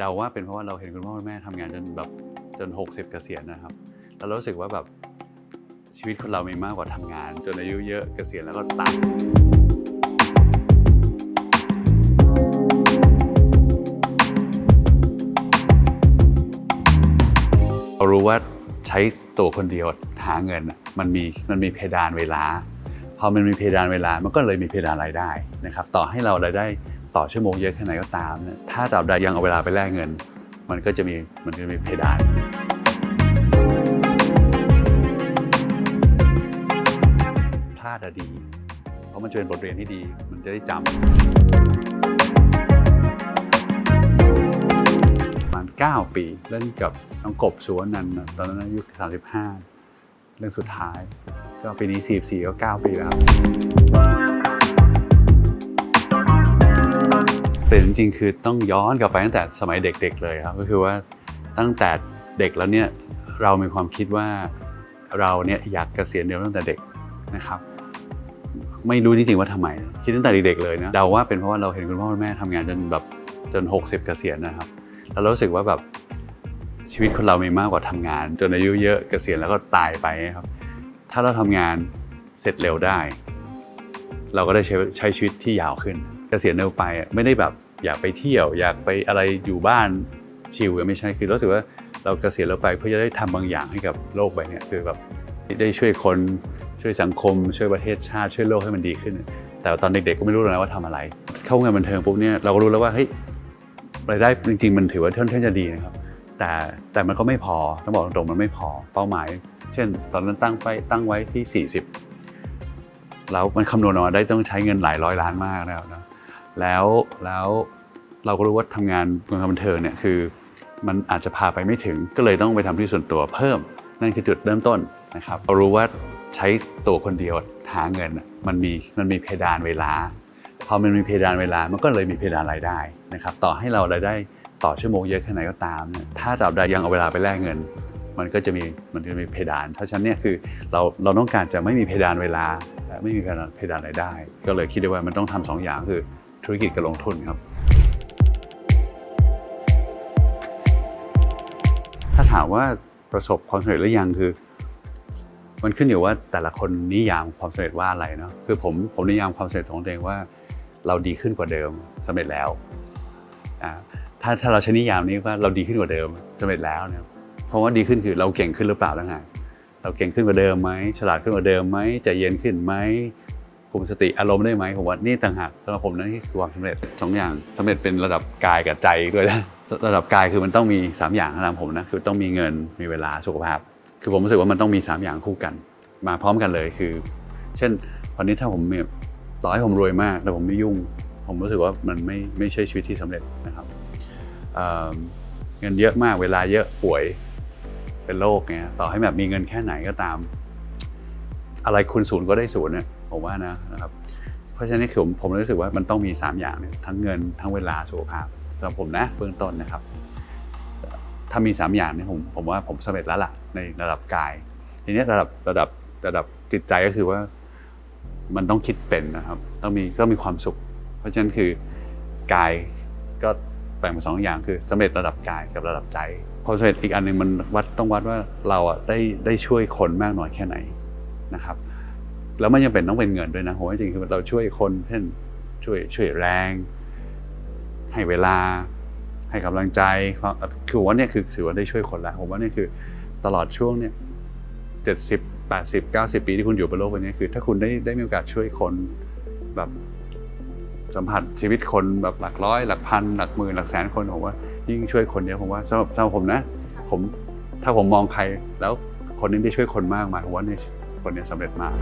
เดาว่าเป็นเพราะว่าเราเห็นคุณพ่อคุณแม่ทำงานจนแบบจน 60 เกษียณนะครับ แล้วรู้สึกว่าแบบชีวิตคนเรามีมากกว่าทำงาน จนอายุเยอะเกษียณแล้วก็ตายเรารู้ว่าใช้ตัวคนเดียวหาเงินมันมีมันมีเพดานเวลาพอมันมีเพดานเวลามันก็เลยมีเพดานรายได้นะครับ ต่อให้เรารายได้ ต่อชั่วโมงเยอะแค่ไหนก็ตามเนี่ยถ้าตราบใดยังเอาเวลาไปแลกเงิน มันก็จะมีมันจะมีเพดานพลาดอะดี เพราะมันจะเป็นบทเรียนที่ดี มันจะได้จำประมาณ9 ปี เล่นกับน้องกบสุวรรณนันตอนนั้นอายุ35 เรื่องสุดท้าย ก็ปีนี้44ก็9ปีแล้ว แต่จริงๆ คือต้องย้อนกลับไปตั้งแต่สมัยเด็กๆเลยครับ ก็คือว่าตั้งแต่เด็กแล้วเนี่ยเรามีความคิดว่าเราเนี่ยอยากเกษียณเร็วตั้งแต่เด็กนะครับ ไม่รู้จริงๆว่าทำไม คิดตั้งแต่เด็กๆเลยนะเดาว่าเป็นเพราะว่าเราเห็นคุณพ่อคุณแม่ทำงานจนแบบจน 60 เกษียณนะครับแล้วรารู้สึกว่าแบบชีวิตคนเรามีมากกว่าทำงาน จนอายุเยอะเกษียณแล้วก็ตายไปครับ ถ้าเราทำงานเสร็จเร็วได้ เราก็ได้ใช้ใช้ชีวิตที่ยาวขึ้น เกษียณเร็วไปไม่ได้แบบอยากไปเที่ยว อยากไปอะไรอยู่บ้านชิลไม่ใช่คือรู้สึกว่าเราเกษียณเร็วไปเพื่อจะได้ทำบางอย่างให้กับโลกใบเนี้ยคือแบบได้ช่วยคนช่วยสังคม ช่วยประเทศชาติช่วยโลกให้มันดีขึ้น แต่ตอนเด็กๆก็ไม่รู้เลยนะว่าทำอะไร เข้างารบันเทิงปุ๊บเนี่ยเราก็รู้แล้วว่าเฮ้ยรายได้จริงๆมันถือว่าค่อนข้างจะดีนะครับ แต่แต่มันก็ไม่พอต้องบอกตรงๆมันไม่พอเป้าหมาย เช่น ตอนนั้นตั้งไปตั้งไว้ที่ 40แล้วมันคำนวณออกมาได้ต้องใช้เงินหลายร้อยล้านมากแล้วนะ แล้วแล้วเราก็รู้ว่าทำงานวงการบันเทิงเนี่ยคือมันอาจจะพาไปไม่ถึงก็เลยต้องไปทำที่ส่วนตัวเพิ่มนั่นคือจุดเริ่มต้นนะครับเรารู้ว่าใช้ตัวคนเดียวหาเงินมันมีมันมีเพดานเวลาพอมันมีเพดานเวลามันก็เลยมีเพดานรายได้นะครับต่อให้เรารายได้ต่อชั่วโมงเยอะแค่ไหนก็ตามเนี่ยถ้าตราบใดยังเอาเวลาไปแลกเงิน มันก็จะมีมันจะมีเพดาน เพราะฉะนั้นเนี่ยคือเราเราต้องการจะไม่มีเพดานเวลาและไม่มีเพดานเพดานรายได้ ก็เลยคิดได้ว่ามันต้องทำสองอย่างคือ ธุรกิจกับลงทุนครับ ถ้าถามว่าประสบความสำเร็จหรือยังคือ มันขึ้นอยู่ว่าแต่ละคนนิยามความสำเร็จว่าอะไรเนาะคือผมผมนิยามความสำเร็จของตัวเองว่า เราดีขึ้นกว่าเดิมสำเร็จแล้วถ้าถ้าเราใช้นิยามนี้ว่าเราดีขึ้นกว่าเดิมสำเร็จแล้วเนี่ยเพราะว่าดีขึ้นคือเราเก่งขึ้นหรือเปล่าแล้วไงเราเก่งขึ้นกว่าเดิมไหมฉลาดขึ้นกว่าเดิมไหมใจเย็นขึ้นไหม คุมสติอารมณ์ได้ไหมผมว่านี่ต่างหากสำหรับผมนั่นคือความสำเร็จสองอย่างสำเร็จเป็นระดับกายกับใจด้วยนะระดับกายคือมันต้องมีสามอย่างสำหรับผมนะคือต้องมีเงินมีเวลาสุขภาพ คือผมรู้สึกว่ามันต้องมีสามอย่างคู่กัน มาพร้อมกันเลยคือ เช่นวันนี้ถ้าผมเนี่ยต่อให้ผมรวยมากแต่ผมไม่ยุ่ง ผมรู้สึกว่ามันไม่ไม่ใช่ชีวิตที่สำเร็จนะครับเเงินเยอะมากเวลาเยอะป่วยเป็นโรคเงี้ยต่อให้แบบมีเงินแค่ไหนก็ตาม อะไรคูณศูนย์ก็ได้ศูนย์เนี่ย ผมว่านะนะครับเพราะฉะนั้นคือผมผมรู้สึกว่ามันต้องมี 3 อย่างเนี่ยทั้งเงินทั้งเวลาสุขภาพสำหรับผมนะเบื้องต้นนะครับ ถ้ามี 3 อย่างเนี่ยผมผมว่าผมสำเร็จแล้วล่ะในระดับกาย ทีนี้ระดับระดับระดับจิตใจก็คือว่ามันต้องคิดเป็นนะครับ ต้องมีก็มีความสุข เพราะฉะนั้นคือกายก็แบ่งเป็นสองอย่างคือสำเร็จระดับกายกับระดับใจความสำเร็จอีกอันหนึ่งมันวัดต้องวัดว่าเราอะได้ได้ช่วยคนมากน้อยแค่ไหนนะครับ แล้วไมันยังเป็นต้องเป็นเงินด้วยนะผมว่าจริงๆคือเราช่วยคนเช่นช่วยช่วยแรง ให้เวลา ให้กำลังใจความคือว่าเนี่ยคือถือว่าได้ช่วยคนแล้วผมว่านี่คือตลอดช่วงเนี่ยเจ็ดสิบแปดสิบเก้าสิบปีที่คุณอยู่บนโลกใบนี้คือ ถ้าคุณได้ได้มีโอกาสช่วยคนแบบสัมผัสชีวิตคนแบบหลักร้อย หลักพัน หลักหมื่นหลักแสนคนผมว่า ยิ่งช่วยคนเยอะผมว่าสำหรับสำหรับผมนะ ผมถ้าผมมองใครแล้วคนนี้ได้ช่วยคนมากมายผมว่าเนี่ย คนเนี้สำเร็จมาก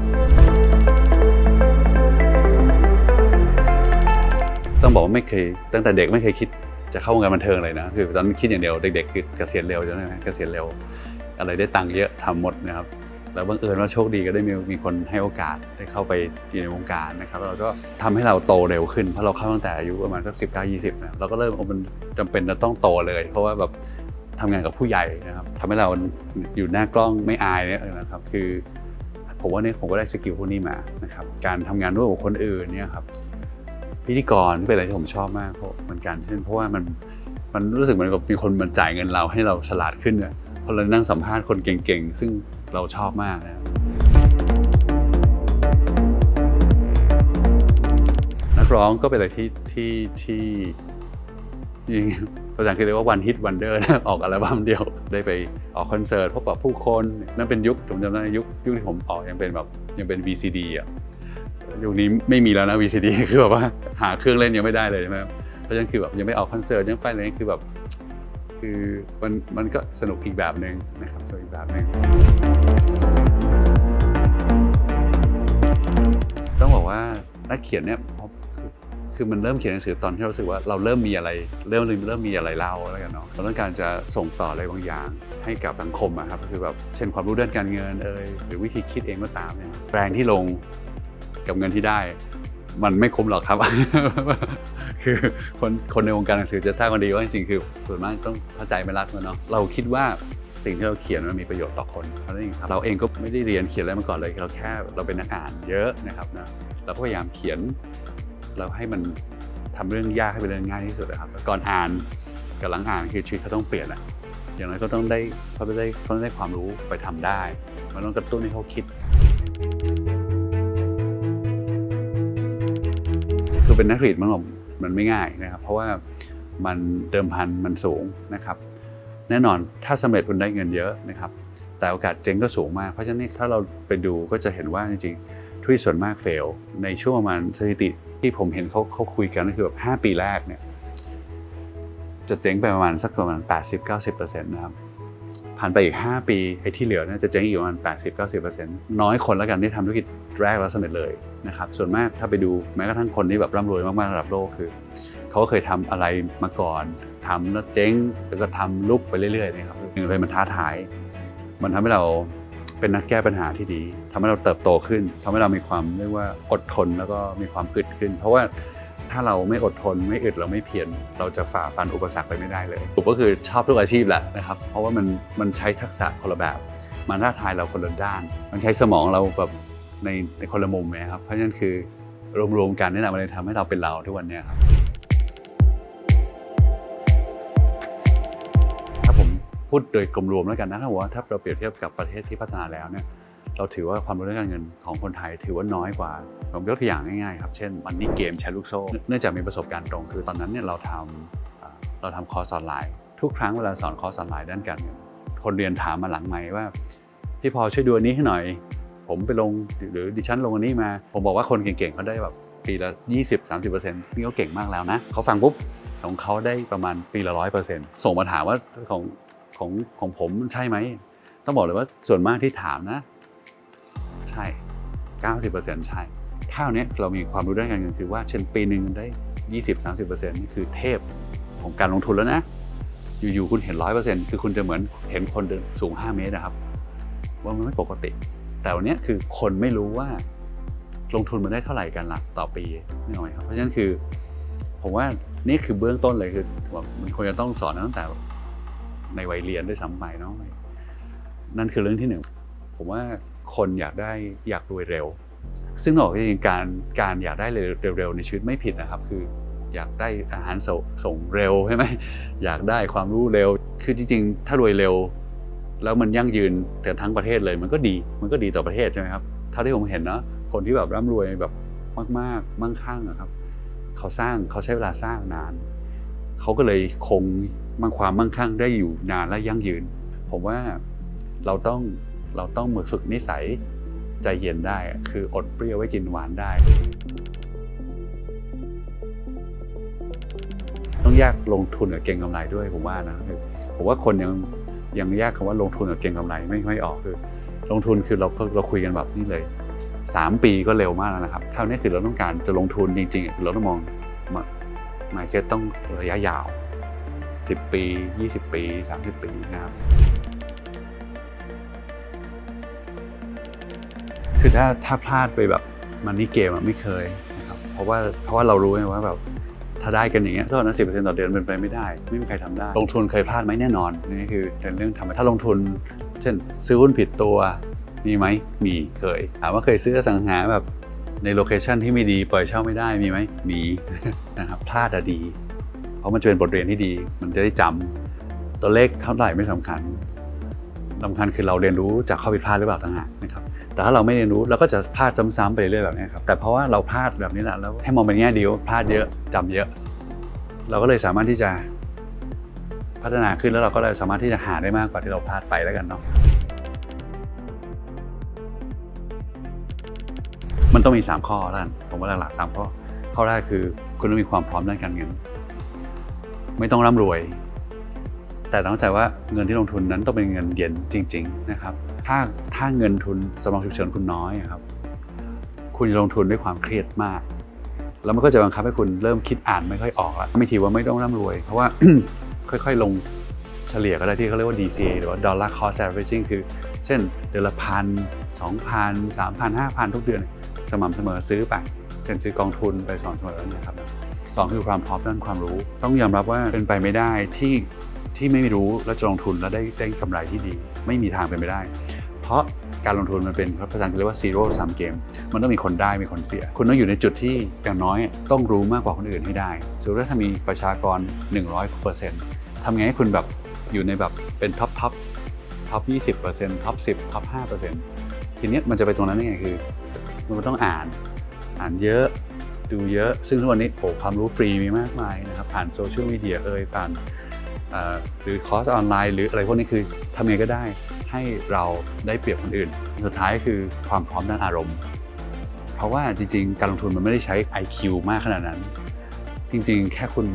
ต้องบอกว่าไม่เคยตั้งแต่เด็กไม่เคยคิดจะเข้าวงการบันเทิงเลยนะคือตอนนั้นคิดอย่างเดียวเด็กๆคือเกษียณเร็วใช่ไหมเกษียณเร็ว อะไรได้ตังค์เยอะทำหมดนะครับแล้วบังเอิญว่าโชคดีก็ได้มีมีคนให้โอกาสได้เข้าไปอยู่ในวงการนะครับแล้วก็ทำให้เราโตเร็วขึ้นเพราะเราเข้าตั้งแต่อายุประมาณสักสิบเก้ายี่สิบนะเราก็เริ่มมันจำเป็นจะต้องโตเลย เพราะว่าแบบทำงานกับผู้ใหญ่นะครับทำให้เราอยู่หน้ากล้องไม่อายเนี่ยนะครับ คือ ผมว่าเนี่ยผมก็ได้สกิลพวกนี้มานะครับการทำงานร่วมกับคนอื่นเนี่ยครับพิธีกรเป็นอะไรที่ผมชอบมากเพราะเหมือนกันเช่นเพราะว่ามันมันรู้สึกเหมือนกับมีคนมาจ่ายเงินเราให้เราฉลาดขึ้นเนี่ยพอเรานั่งสัมภาษณ์คนเก่งๆ ซึ่งเราชอบมากนะครับนักร้องก็เป็นอะไรที่ที่ที่ยิง ภาษาอังกฤษเรียกว่าวันฮิตวันเดอร์นะออกอัลบั้มเดียว ได้ไปออกคอนเสิร์ตพบกับผู้คน นั่นเป็นยุคผมจำได้ยุคยุคที่ผมออกยังเป็นแบบยังเป็น VCD อะยุคนี้ไม่มีแล้วนะ VCD คือแบบว่าหาเครื่องเล่นยังไม่ได้เลยใช่ไหมเพราะฉะนั้นคือแบบยังไม่ออกคอนเสิร์ตยังไปอะไรคือแบบคือมันมันก็สนุกอีกแบบหนึ่งนะครับสนุกอีกแบบหนึ่งต้องบอกว่านักเขียนเนี่ยพอ คือมันเริ่มเขียนหนังสือตอนที่เรารู้สึกว่าเราเริ่มมีอะไร เริ่มเริ่มมีอะไรเล่าแล้วกันเนาะเราต้องการจะส่งต่ออะไรบางอย่างให้กับสังคมอะครับคือแบบเช่นความรู้ด้านการเงินเอ่ยหรือวิธีคิดเองก็ตามเนี่ยแรงที่ลงกับเงินที่ได้ มันไม่คุ้มหรอกครับ คือคนคนในวงการหนังสือจะทราบกันดีว่าจริงๆคือส่วนมากต้องเข้าใจไม่รักมันเนาะเราคิดว่าสิ่งที่เราเขียนมันมีประโยชน์ต่อคนเท่านั้นเองครับเราเองก็ไม่ได้เรียนเขียนอะไรมาก่อนเลย เราแค่เราเป็นนักอ่านเยอะนะครับนะเราก็พยายามเขียน เราให้มันทำเรื่องยากให้เป็นเรื่องง่ายที่สุดนะครับก่อนอ่านกับหลังอ่านคือชีวิตเขาต้องเปลี่ยนอะอย่างน้อยก็ต้องได้เขาได้เขาต้องได้ความรู้ไปทำได้ มันต้องกระตุ้นให้เขาคิด คือเป็นนักเรีดมันมันไม่ง่ายนะครับ เพราะว่ามันเดิมพันมันสูงนะครับ แน่นอนถ้าสำเร็จคุณได้เงินเยอะนะครับ แต่โอกาสเจ๊งก็สูงมาก เพราะฉะนั้นถ้าเราไปดูก็จะเห็นว่าจริงๆทุกส่วนมากเฟลในช่วงประมาณสถิติ ที่ผมเห็นเขาเขาคุยกันก็คือแบบ5ปีแรกเนี่ยจะเจ๊งไปประมาณสักประมาณ 80-90%นะครับผ่านไปอีก 5 ปีไอ้ที่เหลือเนี่ยจะเจ๊งอีกประมาณ 80-90%น้อยคนแล้วกันที่ทำธุรกิจแรกแล้วสำเร็จเลยนะครับส่วนมากถ้าไปดูแม้กระทั่งคนที่แบบร่ำรวยมากๆระดับโลกคือเขาก็เคยทำอะไรมาก่อนทำแล้วเจ๊งแล้วก็ทำลุกไปเรื่อยๆนะครับหนึ่งเลยมันท้าทาย มันทำให้เรา เป็นนักแก้ปัญหาที่ดีทำให้เราเติบโตขึ้นทำให้เรามีความเรียกว่าอดทนแล้วก็มีความอึดขึ้น เพราะว่าถ้าเราไม่อดทนไม่อึดเราไม่เพียรเราจะฝ่าฟันอุปสรรคไปไม่ได้เลยผมก็คือชอบทุกอาชีพแหละนะครับเพราะว่ามันมันใช้ทักษะคนละแบบมันท้าทายเราคนละด้าน มันใช้สมองเราแบบในในคนละมุมนะครับเพราะฉะนั้นคือรวมๆกันนี่แหละมันเลยทำให้เราเป็นเราทุกวันนี้ครับ พูดโดยกลมรวมแล้วกันนะถ้าบว่าถ้าเราเปรียบเทียบกับประเทศที่พัฒนาแล้วเนี่ยเราถือว่าความรู้เรื่องการเงินของคนไทยถือว่าน้อยกว่าผมยกตัวอย่างง่ายๆครับเช่นมันนี่เกมแชร์ลูกโซ่เนื่องจากมีประสบการณ์ตรงคือตอนนั้นเนี่ยเราทำเราทำคอร์สออนไลน์ ทุกครั้งเวลาสอนคอร์สออนไลน์ด้านการเงินคนเรียนถามมาหลังไหมว่าพี่พอช่วยดูอันนี้ให้หน่อย ผมไปลงหรือดิฉันลงอันนี้มา ผมบอกว่าคนเก่งๆเขาได้แบบปีละ 20-30%นี่เขาเก่งมากแล้วนะเขาฟังปุ๊บของเขาได้ประมาณปีละร้อยเปอร์เซ็นต์ส่งมาถามว่าของ ของของผมใช่ไหม ต้องบอกเลยว่าส่วนมากที่ถามนะ ใช่ 90%ใช่ถ้าวนี้เรามีความรู้ด้านการเงินคือว่าเช่นปีหนึ่งได้ 20-30%นี่คือเทพของการลงทุนแล้วนะ อยู่ๆคุณเห็น100%คือคุณจะเหมือนเห็นคนเดินสูง 5 เมตรนะครับ ว่ามันไม่ปกติ แต่วันนี้คือคนไม่รู้ว่าลงทุนมันได้เท่าไหร่กันละต่อปีนี่หน่อยครับ เพราะฉะนั้นคือ ผมว่านี่คือเบื้องต้นเลยคือมันควรจะต้องสอนตั้งแต่ ในวัยเรียนด้วยซ้ำไปเนาะนั่นคือเรื่องที่หนึ่งผมว่าคนอยากได้อยากรวยเร็ว ซึ่งบอกจริงๆการการอยากได้เร็วๆในชีวิตไม่ผิดนะครับ คืออยากได้อาหารสส่งเร็วใช่ไหมอยากได้ความรู้เร็ว คือจริงๆ ถ้ารวยเร็ว แล้วมันยั่งยืนแต่ทั้งประเทศเลยมันก็ดีมันก็ดีต่อประเทศใช่ไหมครับเท่าที่ผมเห็นเนาะคนที่แบบร่ำรวยแบบมากๆมั่งคั่งนะครับ เขาสร้างเขาใช้เวลาสร้างนาน เขาก็เลยคง มั่งความมั่งคั่งได้อยู่นานและยั่งยืน ผมว่าเราต้องเราต้องมือฝึกนิสัยใจเย็นได้ คืออดเปรี้ยวไว้กินหวานได้ ต้องแยกลงทุนกับเก็งกำไรด้วยผมว่านะคือผมว่าคนยังยังแยกคำว่าลงทุนกับเก็งกำไรไม่ค่อยออกคือ ลงทุนคือเราเราคุยกันแบบนี้เลยสามปีก็เร็วมากแล้วนะครับเท่านี้คือเราต้องการจะลงทุนจริงๆคือเราต้องมองมาเซ็ตต้องระยะยาว 10 ปี 20 ปี 30 ปีนะครับคือถ้าถ้าพลาดไปแบบมันนี่เกมอะไม่เคยนะครับเพราะว่าเพราะว่าเรารู้ไงว่าแบบถ้าได้กันอย่างเงี้ยเท่านั้นสิต่อเดือนเป็นไปไม่ได้ ไม่มีใครทำได้ ลงทุนเคยพลาดไหมแน่นอนนี่คือเป็นเรื่องธรรมดาถ้าลงทุน เช่น ซื้อหุ้นผิดตัวมีไหมมีเคยถามว่าเคยซื้อสังหาแบบในโลเคชันที่ไม่ดีปล่อยเช่าไม่ได้มีไหมมีนะครับพลาดอะดี ราะมันจะเป็นบทเรียนที่ดี มันจะได้จำตัวเลขเท่าไหร่ไม่สำคัญสำคัญคือเราเรียนรู้จากข้อผิดพลาดหรือเปล่าต่างหากนะครับ แต่ถ้าเราไม่เรียนรู้เราก็จะพลาดซ้ำๆไปเรื่อยๆแบบนี้ครับ แต่เพราะว่าเราพลาดแบบนี้แหละแล้วให้มองเป็นแง่ดีว่าพลาดเยอะจำเยอะ เราก็เลยสามารถที่จะพัฒนาขึ้นแล้วเราก็เลยสามารถที่จะหาได้มากกว่าที่เราพลาดไปแล้วกันเนาะ มันต้องมี 3 ข้อแล้วกันผมว่าหลักๆสามข้อ ข้อแรกคือคุณต้องมีความพร้อมด้านการเงิน ไม่ต้องร่ำรวย แต่ต้องเข้าใจว่าเงินที่ลงทุนนั้นต้องเป็นเงินเย็นจริง ๆ นะครับ ถ้าถ้าเงินทุนสำรองฉุกเฉินคุณน้อยครับ คุณจะลงทุนด้วยความเครียดมาก แล้วมันก็จะบังคับให้คุณเริ่มคิดอ่านไม่ค่อยออกละไม่ทีว่าไม่ต้องร่ำรวย เพราะว่าค่อยๆลงเฉลี่ยก็ได้ที่เขาเรียกว่า DCA หรือว่า Dollar Cost Averaging คือ เช่น เดือนละพันสองพันสามพันห้าพันทุกเดือน สม่ำเสมอซื้อไป เช่นซื้อกองทุนไปสม่ำเสมอนะครับ สองคือความพร้อมด้านความรู้ ต้องยอมรับว่าเป็นไปไม่ได้ที่ที่ไม่รู้แล้วจะลงทุนแล้วได้ได้กำไรที่ดี ไม่มีทางเป็นไปได้ เพราะการลงทุนมันเป็นภาษาอังกฤษเรียกว่า zero sum game มันต้องมีคนได้มีคนเสีย คุณต้องอยู่ในจุดที่อย่างน้อยต้องรู้มากกว่าคนอื่นให้ได้สมมติว่าถ้ามีประชากร 100%ทำไงให้คุณแบบอยู่ในแบบเป็นท็อปท็อปท็อป20%ท็อป10ท็อป5%ทีเนี้มันจะไปตรงนั้นได้ไงคือ มันต้องอ่าน อ่านเยอะ ดูเยอะ ซึ่งทุกวันนี้โอ้ความรู้ฟรีมีมากมายนะครับผ่านโซเชียลมีเดียเอ่ยผ่านหรือคอร์สออนไลน์ หรืออะไรพวกนี้คือทำไงก็ได้ให้เราได้เปรียบคนอื่น สุดท้ายคือความพร้อมด้านอารมณ์ เพราะว่าจริงๆ การลงทุนมันไม่ได้ใช้ IQ มากขนาดนั้น จริงๆ แค่คุณ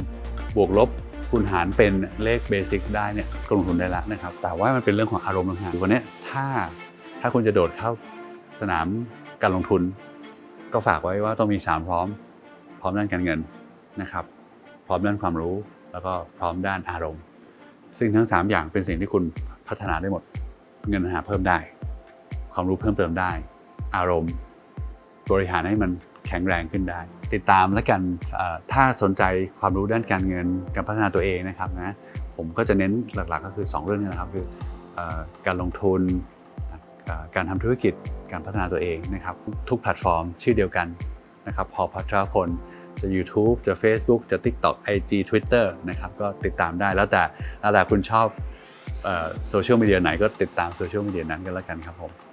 บวกลบคูณหารเป็นเลขเบสิกได้เนี่ยก็ลงทุนได้แล้วนะครับ แต่ว่ามันเป็นเรื่องของอารมณ์ต่างหากวันนี้ถ้าถ้าคุณจะโดดเข้าสนามการลงทุน ก็ฝากไว้ว่าต้องมี 3 พร้อม พร้อมด้านการเงินนะครับ พร้อมด้านความรู้ แล้วก็พร้อมด้านอารมณ์ ซึ่งทั้ง 3 อย่างเป็นสิ่งที่คุณพัฒนาได้หมด เงินหาเพิ่มได้ ความรู้เพิ่มเติมได้ อารมณ์ บริหารให้มันแข็งแรงขึ้นได้ ติดตามและกันถ้าสนใจความรู้ด้านการเงินการพัฒนาตัวเองนะครับนะผมก็จะเน้นหลักๆ ก็คือ 2 เรื่องนี้นะครับคืออการลงทุนการทำธุรกิจ การพัฒนาตัวเองนะครับ ทุกแพลตฟอร์มชื่อเดียวกันนะครับพอพัชรพลจะ YouTube จะ Facebook จะ TikTok IG Twitter นะครับก็ติดตามได้แล้วแต่แล้วแต่คุณชอบโซเชียลมีเดียไหนก็ติดตามโซเชียลมีเดียนั้นกันแล้วกันครับผม